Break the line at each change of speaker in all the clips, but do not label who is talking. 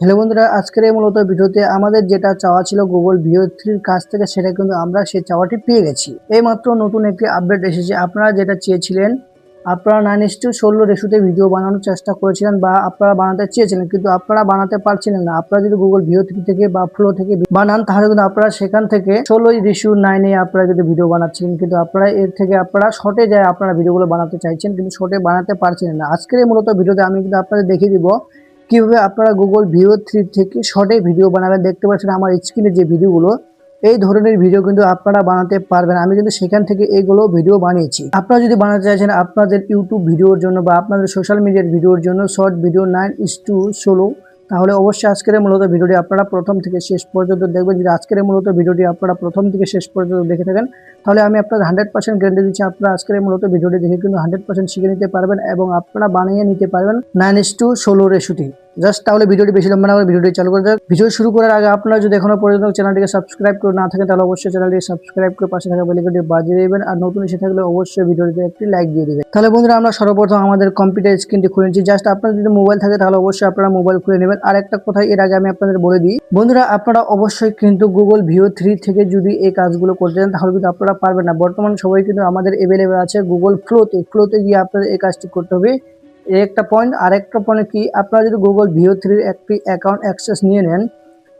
Hello বন্ধুরা, আজকের এই মূলত ভিডিওতে আমাদের যেটা চাওয়া ছিল গুগল ভিও থ্রির কাছ থেকে, সেটা কিন্তু আমরা সেই চাওয়াটি পেয়ে গেছি। এই মাত্র নতুন একটি আপডেট এসেছে। আপনারা যেটা চেয়েছিলেন, আপনারা নাইন এস টু ষোলো রেশুতে ভিডিও বানানোর চেষ্টা করেছিলেন বা আপনারা বানাতে চেয়েছিলেন, কিন্তু আপনারা বানাতে পারছিলেন না। আপনারা যদি গুগল ভিও থ্রি থেকে বা ফ্লো থেকে বানান, তাহলে কিন্তু আপনারা সেখান থেকে ষোলোই রেশু নাইনে আপনারা কিন্তু ভিডিও বানাচ্ছিলেন। কিন্তু আপনারা এর থেকে আপনারা শর্টে যায় আপনারা ভিডিওগুলো বানাতে চাইছেন, কিন্তু শর্টে বানাতে পারছিলেন না। আজকের মূলত ভিডিওতে আমি কিন্তু আপনাদের দেখিয়ে দিব কীভাবে আপনারা গুগল ভিও থ্রি থেকে শর্টে ভিডিও বানাবেন দেখতে পাচ্ছেন আমার স্ক্রিনে যে ভিডিওগুলো এই ধরনের ভিডিও কিন্তু আপনারা বানাতে পারবেন। আমি কিন্তু সেখান থেকে এইগুলো ভিডিও বানিয়েছি। আপনারা যদি বানাতে চাইছেন আপনাদের ইউটিউব ভিডিওর জন্য বা আপনাদের সোশ্যাল মিডিয়ার ভিডিওর জন্য short video nine is to ষোলো তাহলে অবশ্যই আজকের মূলত ভিডিওটি আপনারা প্রথম থেকে শেষ পর্যন্ত দেখবেন। যদি আজকের মূলত ভিডিওটি আপনারা প্রথম থেকে শেষ পর্যন্ত দেখে থাকেন, তাহলে আমি আপনার হান্ড্রেড পার্সেন্ট গ্যারেন্টি দিচ্ছি আপনারা আজকের মূলত ভিডিওটি দেখে কিন্তু হান্ড্রেড পার্সেন্ট শিখে নিতে পারবেন এবং আপনারা বানিয়ে নিতে পারবেন নাইন ইস টু ষোলো রেশুটি জাস্ট তাহলে ভিডিওটি বেশি লম্বা না করে ভিডিওটি চালু করে যাক ভিডিও শুরু করার আগে আপনারা যদি এখনও পর্যন্ত চ্যানেলটিকে সাবস্ক্রাইব করে না থাকেন, তাহলে অবশ্যই চ্যানেলটিকে সাবস্ক্রাইব করে পাশে থাকা বেলিকটি বাজিয়ে দেবেন। আর নতুন এসে থাকলে অবশ্যই ভিডিওটিতে একটি লাইক দিয়ে দিবেন। তাহলে বন্ধুরা, আমরা সর্বপ্রথম আমাদের কম্পিউটার স্ক্রিনটি খুলে নিচ্ছি। জাস্ট আপনার যদি মোবাইল থাকে, তাহলে অবশ্যই আপনারা মোবাইল খুলে নেবেন। আর একটা কথা এর আগে আমি আপনাদের বলে দিই, বন্ধুরা, আপনারা অবশ্যই কিন্তু গুগল ভিও থ্রি থেকে যদি এই কাজগুলো করতে চান, তাহলে কিন্তু আপনারা পারবেন না। বর্তমান সবাই কিন্তু আমাদের এভেলেবেল আছে গুগল ফ্লোতে ফ্লোতে গিয়ে আপনাদের এই কাজটি করতে হবে। একটা পয়েন্ট আর একটা পয়েন্ট কি? আপনারা যদি গুগল ভিও থ্রির একটি অ্যাকাউন্ট অ্যাক্সেস নিয়ে নেন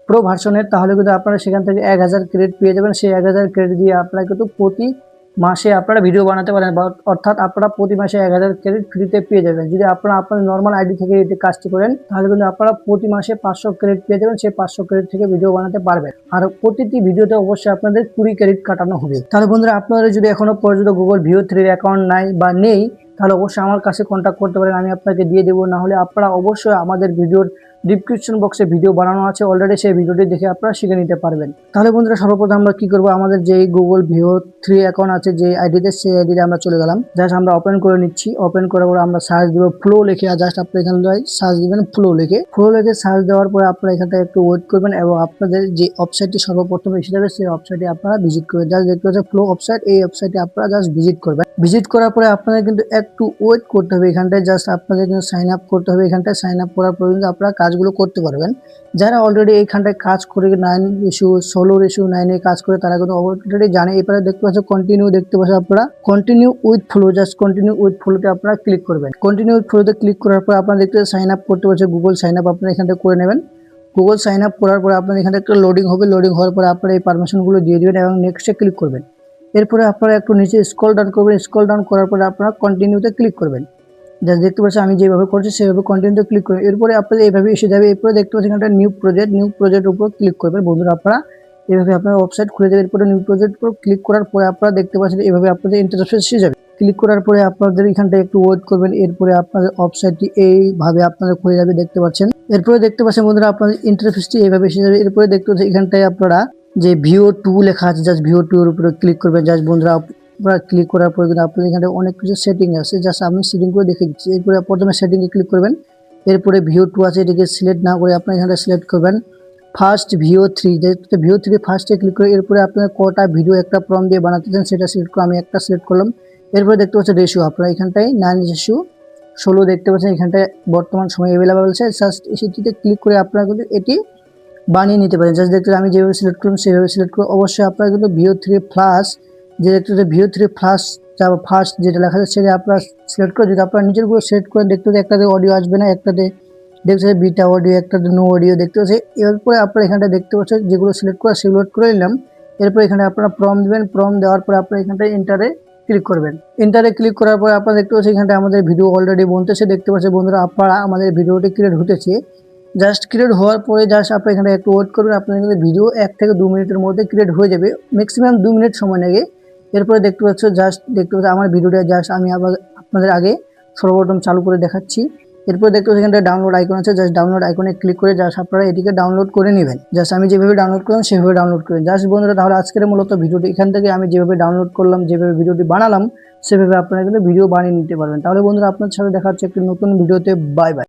প্রো ভার্সনের তাহলে কিন্তু আপনারা সেখান থেকে এক হাজার ক্রেডিট পেয়ে যাবেন। সেই এক হাজার ক্রেডিট দিয়ে আপনারা কিন্তু প্রতি মাসে আপনারা ভিডিও বানাতে পারেন অর্থাৎ আপনারা প্রতি মাসে এক হাজার ক্রেডিট ফ্রিতে পেয়ে যাবেন। যদি আপনারা আপনার নর্মাল আইডি থেকে এটি কাজটি করেন, তাহলে কিন্তু আপনারা প্রতি মাসে পাঁচশো ক্রেডিট পেয়ে যাবেন। সেই পাঁচশো ক্রেডিট থেকে ভিডিও বানাতে পারবেন। আর প্রতিটি ভিডিওতে অবশ্যই আপনাদের কুড়ি ক্রেডিট কাটানো হবে। তাহলে বন্ধুরা, আপনাদের যদি এখনও পর্যন্ত গুগল ভিও থ্রির অ্যাকাউন্ট নাই বা নেই তাহলে অবশ্যই আমার কাছে কন্ট্যাক্ট করতে পারেন, আমি আপনাকে দিয়ে দেবো। না হলে আপনারা অবশ্যই আমাদের ভিডিওর ডিসক্রিপশন বক্সে ভিডিও বানানো আছে অলরেডি সেই ভিডিওটি দেখে আপনারা শিখে নিতে পারবেন। তাহলে বন্ধুরা, সর্বপ্রথম আমরা কি করব? আমাদের যে গুগল ভিও থ্রি অ্যাকাউন্ট আছে যে আইডিতে সেই আইডিতে আমরা চলে গেলাম। জাস্ট আমরা ওপেন করে নিচ্ছি। ওপেন করার পরে আমরা সার্চ দিব ফ্লো লিখে। আর জাস্ট আপনি এখানে সার্চ দিবেন ফ্লো লিখে। ফ্লো লিখে সার্চ দেওয়ার পরে আপনারা এখান থেকে একটু ওয়েট করবেন এবং আপনাদের যে ওয়েবসাইটটি সর্বপ্রথম এসে যাবে, সেই ওয়েবসাইটে আপনারা ভিজিট করবেন। জাস্ট দেখতে পাচ্ছেন ফ্লো ওয়েবসাইট এই ওয়েবসাইটে আপনারা জাস্ট ভিজিট করবেন। ভিজিট করার পরে আপনাদের কিন্তু একটু ওয়েট করতে হবে এখানটায়। জাস্ট আপনাদের কিন্তু সাইন আপ করতে হবে এখানটায়। সাইন আপ করার পর কিন্তু আপনারা কাজগুলো করতে পারবেন। যারা অলরেডি এইখানটায় কাজ করে নাইন ইস্যু ষোলো ইস্যু নাইনে কাজ করে, তারা কিন্তু অলরেডি জানে। এবারে দেখতে পাচ্ছেন কন্টিনিউ দেখতে পাচ্ছেন আপনারা। Continue with flow just continue with ফ্লোতে আপনারা ক্লিক করবেন। কন্টিনিউ উইথ ফ্লোতে ক্লিক করার পর আপনারা দেখতে সাইন আপ করতে পারছে গুগল সাইন আপ আপনারা এখান থেকে করে নেবেন। গুগল সাইন আপ করার পরে আপনার এখানে একটা লোডিং হবে। লোডিং হওয়ার পরে আপনারা এই পারমিশনগুলো দিয়ে দেবেন এবং নেক্সটে ক্লিক করবেন। এরপরে আপনারা একটু নিচে স্কল ডাউন করবেন। স্কল ডাউন করার পরে আপনারা কন্টিনিউতে ক্লিক করবেন। জাস্ট দেখতে পাচ্ছেন আমি যেভাবে করছি, সেভাবে কন্টিনিউতে ক্লিক করবেন এরপরে আপনাদের এইভাবে এসে যাবে, এরপরে দেখতে পাচ্ছেন একটা নিউ প্রজেক্ট নিউ প্রজেক্টের উপর ক্লিক করবেন। বন্ধুরা, আপনারা এভাবে আপনার ওয়েবসাইট খুলে দেবেন, এরপরে নিউ প্রজেক্ট উপর ক্লিক করার পরে আপনারা দেখতে পাচ্ছেন এভাবে আপনাদের ইন্টারফেস এসে যাবে। ক্লিক করার পরে আপনাদের এখানটা একটু ওয়েট করবেন, এরপরে আপনাদের ওয়েবসাইটটি এইভাবে আপনাদের খুলে যাবে, দেখতে পাচ্ছেন। এরপরে দেখতে পাচ্ছেন বন্ধুরা, আপনাদের ইন্টারফেসটি এইভাবে এসে যাবে। এরপরে দেখতে পাচ্ছেন এখানটায় আপনারা যে ভিও টু লেখা আছে জাস্ট ভিও টু এর উপরে ক্লিক করবেন। জাস্ট বন্ধুরা আপনারা ক্লিক করার পরে কিন্তু এখানে অনেক কিছু সেটিং আছে। জাস্ট আমি সেটিং করে দেখে দিচ্ছি। এরপরে প্রথমে সেটিংয়ে ক্লিক করবেন। এরপরে ভিও টু আছে, এটিকে সিলেক্ট না করে আপনার এখানে সিলেক্ট করবেন। ফার্স্ট ভিও থ্রি যেহেতু ভিও থ্রি ফার্স্টে ক্লিক করে এরপরে আপনারা কটা ভিডিও একটা প্রম দিয়ে বানাতে চান সেটা সিলেক্ট করে আমি একটা সিলেক্ট করলাম। এরপরে দেখতে পাচ্ছেন রেশিও আপনারা এখানটায় নাইন রেশিও ষোলো দেখতে পাচ্ছেন এখানটায় বর্তমান সময় অ্যাভেলেবেল আছে। জাস্ট সেটিতে ক্লিক করে আপনারা কিন্তু এটি বানিয়ে নিতে পারেন। জাস্ট দেখতে আমি যেভাবে সিলেক্ট করলাম সেভাবে সিলেক্ট করে অবশ্যই আপনারা কিন্তু ভিও থ্রি প্লাস যে একটু ভিও থ্রি প্লাস ফার্স্ট যেটা লেখা আছে সেটা আপনারা সিলেক্ট করে যদি আপনারা নিজেরগুলো সিলেক্ট করে দেখতে একটাতে অডিও আসবে না, একটাতে দেখতে পাচ্ছেন বিটা অডিও একটাতে নো অডিও দেখতে পাচ্ছি এরপরে আপনারা এখানটা দেখতে পাচ্ছেন যেগুলো সিলেক্ট করা সেগুলো করে নিলাম। এরপর এখানে আপনারা প্রম দেবেন প্রম দেওয়ার পরে আপনারা এখানটায় ইন্টারে ক্লিক করবেন। ইন্টারে ক্লিক করার পরে আপনারা দেখতে পাচ্ছেন এখানটা আমাদের ভিডিও অলরেডি বনতেছে। দেখতে পাচ্ছেন বন্ধুরা, আপনারা আমাদের ভিডিওটি ক্রিয়েট হতেছে। জাস্ট ক্রিয়েট হওয়ার পরে জাস্ট আপনার এখানে একটু ওয়েট করবেন। আপনাদের কিন্তু ভিডিও এক থেকে দু মিনিটের মধ্যে ক্রিয়েট হয়ে যাবে। ম্যাক্সিমাম দু মিনিট সময় লাগে এরপরে দেখতে পাচ্ছ জাস্ট দেখতে পাচ্ছ, আমার ভিডিওটা জাস্ট আমি আবার আপনাদের আগে সর্বপ্রথম চালু করে দেখাচ্ছি। এরপরে দেখতে পাচ্ছি এখানটা ডাউনলোড আইকন আছে জাস্ট ডাউনলোড আইকনে ক্লিক করে জাস্ট আপনারা এটিকে ডাউনলোড করে নেবেন। জাস্ট আমি যেভাবে ডাউনলোড করলাম, সেভাবে ডাউনলোড করেন জাস্ট বন্ধুরা, তাহলে আজকের মূলত ভিডিওটি এখান থেকে আমি যেভাবে ডাউনলোড করলাম, যেভাবে ভিডিওটি বানালাম, সেভাবে আপনারা কিন্তু ভিডিও বানিয়ে নিতে পারবেন। তাহলে বন্ধুরা আপনার সাথে দেখা হচ্ছে একটি নতুন ভিডিওতে। Bye bye